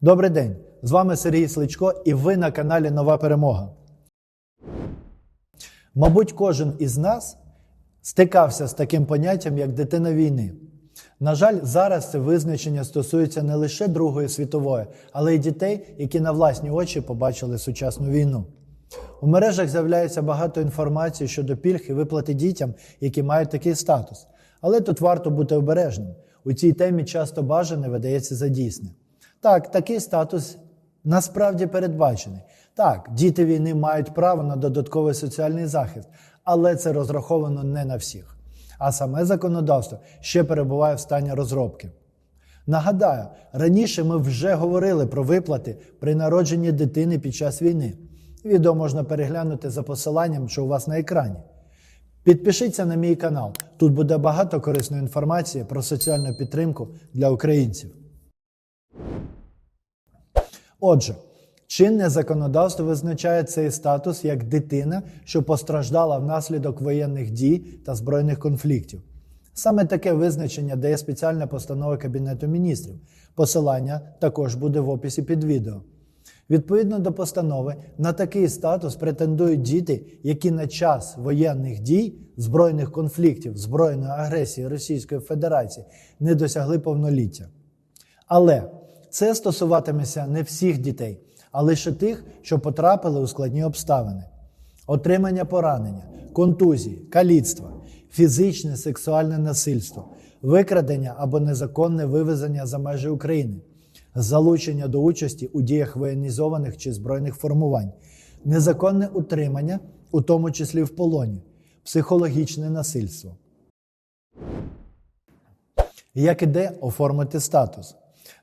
Добрий день! З вами Сергій Сличко і ви на каналі Нова Перемога. Мабуть, кожен із нас стикався з таким поняттям, як дитина війни. На жаль, зараз це визначення стосується не лише Другої світової, але й дітей, які на власні очі побачили сучасну війну. У мережах з'являється багато інформації щодо пільг і виплати дітям, які мають такий статус. Але тут варто бути обережним. У цій темі часто бажане видається за дійсне. Так, такий статус насправді передбачений. Так, діти війни мають право на додатковий соціальний захист, але це розраховано не на всіх. А саме законодавство ще перебуває в стані розробки. Нагадаю, раніше ми вже говорили про виплати при народженні дитини під час війни. Відео можна переглянути за посиланням, що у вас на екрані. Підпишіться на мій канал. Тут буде багато корисної інформації про соціальну підтримку для українців. Отже, чинне законодавство визначає цей статус як дитина, що постраждала внаслідок воєнних дій та збройних конфліктів. Саме таке визначення дає спеціальна постанова Кабінету міністрів. Посилання також буде в описі під відео. Відповідно до постанови, на такий статус претендують діти, які на час воєнних дій, збройних конфліктів, збройної агресії Російської Федерації не досягли повноліття. Але це стосуватиметься не всіх дітей, а лише тих, що потрапили у складні обставини. Отримання поранення, контузії, каліцтва, фізичне сексуальне насильство, викрадення або незаконне вивезення за межі України, залучення до участі у діях воєнізованих чи збройних формувань, незаконне утримання, у тому числі в полоні, психологічне насильство. Як іде оформити статус?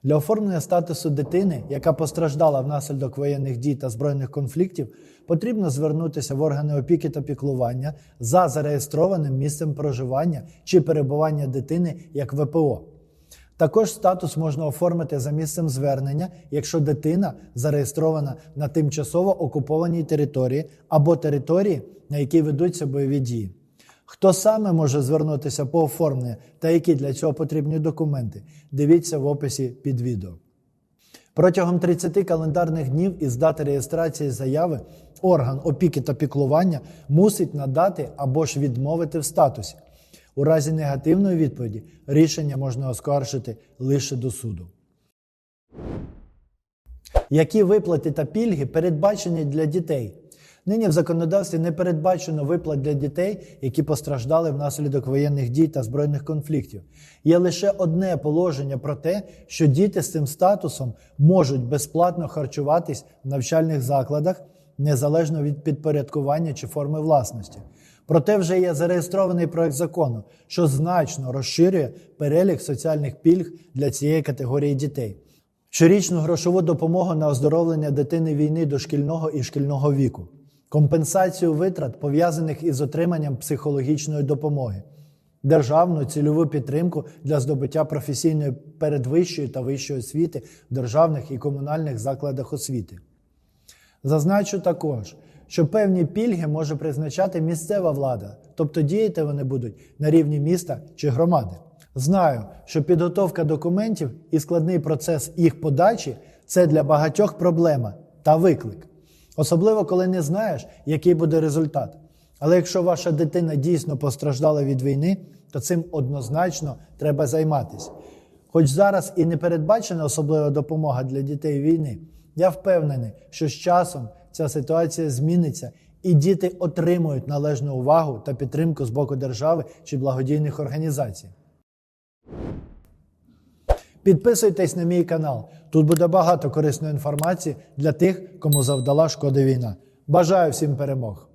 Для оформлення статусу дитини, яка постраждала внаслідок воєнних дій та збройних конфліктів, потрібно звернутися в органи опіки та піклування за зареєстрованим місцем проживання чи перебування дитини як ВПО. Також статус можна оформити за місцем звернення, якщо дитина зареєстрована на тимчасово окупованій території або території, на якій ведуться бойові дії. Хто саме може звернутися по оформленню та які для цього потрібні документи, дивіться в описі під відео. Протягом 30 календарних днів із дати реєстрації заяви орган опіки та піклування мусить надати або ж відмовити в статусі. У разі негативної відповіді рішення можна оскаржити лише до суду. Які виплати та пільги передбачені для дітей? Нині в законодавстві не передбачено виплат для дітей, які постраждали внаслідок воєнних дій та збройних конфліктів. Є лише одне положення про те, що діти з цим статусом можуть безплатно харчуватись в навчальних закладах незалежно від підпорядкування чи форми власності. Проте вже є зареєстрований проект закону, що значно розширює перелік соціальних пільг для цієї категорії дітей. Щорічну грошову допомогу на оздоровлення дитини війни дошкільного і шкільного віку, компенсацію витрат, пов'язаних із отриманням психологічної допомоги, державну цільову підтримку для здобуття професійної передвищої та вищої освіти в державних і комунальних закладах освіти. Зазначу також, що певні пільги може призначати місцева влада, тобто діяти вони будуть на рівні міста чи громади. Знаю, що підготовка документів і складний процес їх подачі це для багатьох проблема та виклик. Особливо, коли не знаєш, який буде результат. Але якщо ваша дитина дійсно постраждала від війни, то цим однозначно треба займатися. Хоч зараз і не передбачена особлива допомога для дітей війни, я впевнений, що з часом ця ситуація зміниться і діти отримують належну увагу та підтримку з боку держави чи благодійних організацій. Підписуйтесь на мій канал. Тут буде багато корисної інформації для тих, кому завдала шкода війна. Бажаю всім перемог!